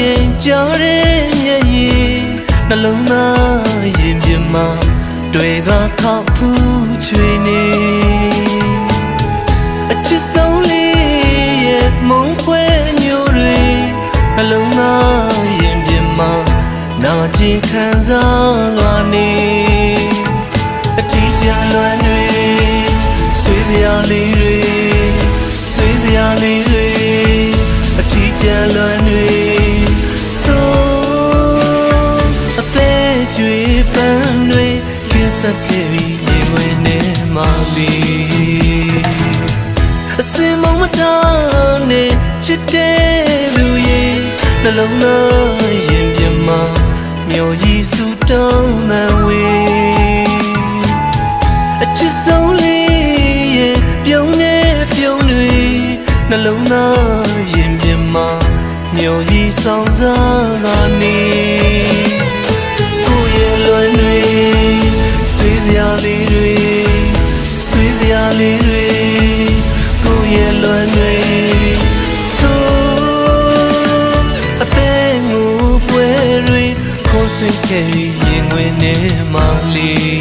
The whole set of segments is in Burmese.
ရဲ့ကြားတဲ့မျက်ရည်နှလုံးသားရင်ပြမတွေကခောက်ဖူးချွေနေအချစ်ဆုံးလေးရဲ့မုန်းဖွဲညိုတွေနှလုံးသားရင်ပြမနာကျင်ခံစား ကိစ္စခဲ့ပြီးနေဝင်နေမှလီအစင်မုံမတားနဲ့ချစ်တဲ့လူရဲ့နှလုံးသားရင်ပြမမျိုးကြီးစူတောင်းမှန်ဝေးအချစ်ဆုံးလေးရဲ့ပြုံးနေပြုံးတွေနှလုံးသားရင်ပြင်မှာမြို့ကြီးဆောင်စားကနေ စရာလေးတွေဆွေးစရာလေးတွေကိုယ့်ရဲ့လွမ်းတွေဆိုအသေးငူပွဲတွေခေါ်စင်ခဲ့ရင်ဝင်နေမှလေး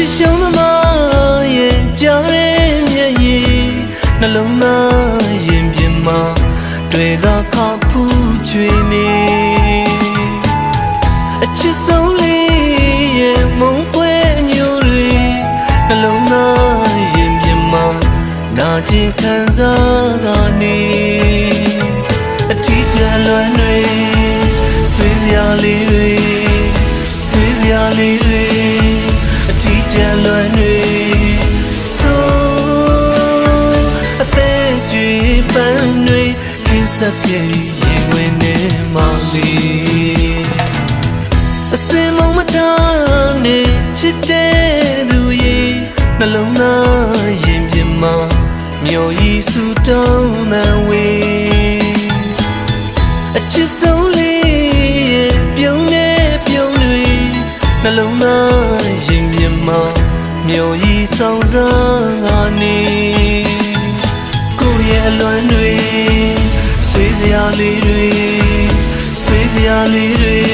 ချစ်ရှုံးသမားရဲ့ကြားတဲ့မျက်ရည်နှလုံးသားရင်ပြင်မှာတွေကခါဖူးချွေနေအချစ်ဆုံးလေးရဲ့မုန်းပွဲညိုတွေနှလုံးသားရင်ပြင်မှာနာကျင်ခံစားကနေအထီးကျန်လွမ်းတွေဆွေးစရာလေးတွေဆွေးစရာလေးတွေ ကိစ္စပြေရင်ဝင်နေမှလေးအစင်မုံမထားနဲ့ချစ်တဲ့သူရဲ့နှလုံးသားရင်ပြင်မှာမြို့ကြီးစူတောင်းမှန်ဝေးအချစ်ဆုံးလေးရဲ့ပြုံးနေပြုံးတွေနှလုံးသားရင်ပြင်မှာမြို့ကြီးဆောင်စားကနေ စရာလေးတွေဆွေးစရာလေးတွေ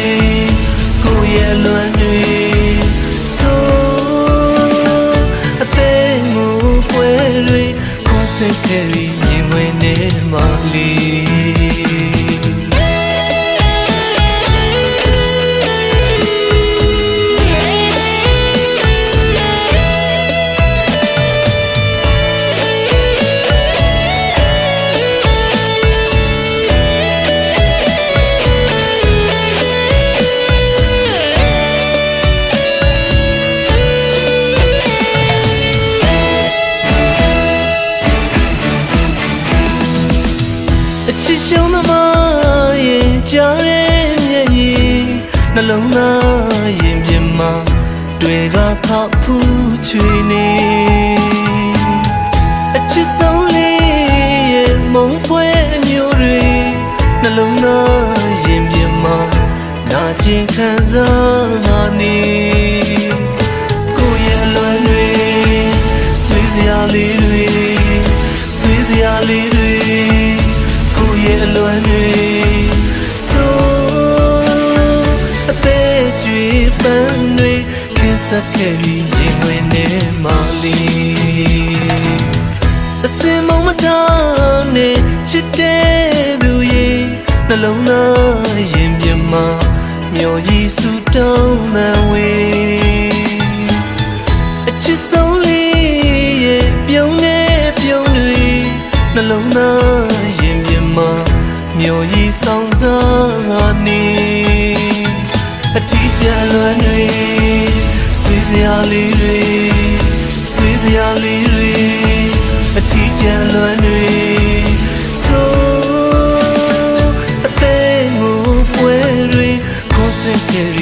အချစ်ရှုံးသမားရဲ့ကြားတဲ့မျက်ရည်နှလုံးသားရင်ပြင်မှာတွေကခောက်ဖူးချွေနေအချစ်ဆုံးလေးရဲ့မုန်းဖွဲညိုတွေနှလုံးသားရင်ပြင်မှာနာကျင်ခံစားနေကိုယ့်ရဲ့အလွမ်းတွေဆွေးစရာလေး စ္စခဲ့ပြီးရင်ဝင်နေမှလီအစင်မုံမတားနဲ့ချစ်တဲ့သူရဲ့နှလုံးသားရင်ပြင်မှာမြို့ကြီးစူတောင်းမှန်ဝေးအချစ်ဆုံးလေးရဲ့ပြုံးနေပြုံးတွေနှလုံးသားရင်မြင်မှာမျိုးရီဆောင်စားနေအထီးကျန်လွမ်းတွေဆွေး စရာလေးတွေဆွေးစရာလေးတွေအထီးကျန်လွမ်းတွေဆိုအသေးငိုပွဲတွေခေါ်စစ်ခဲ့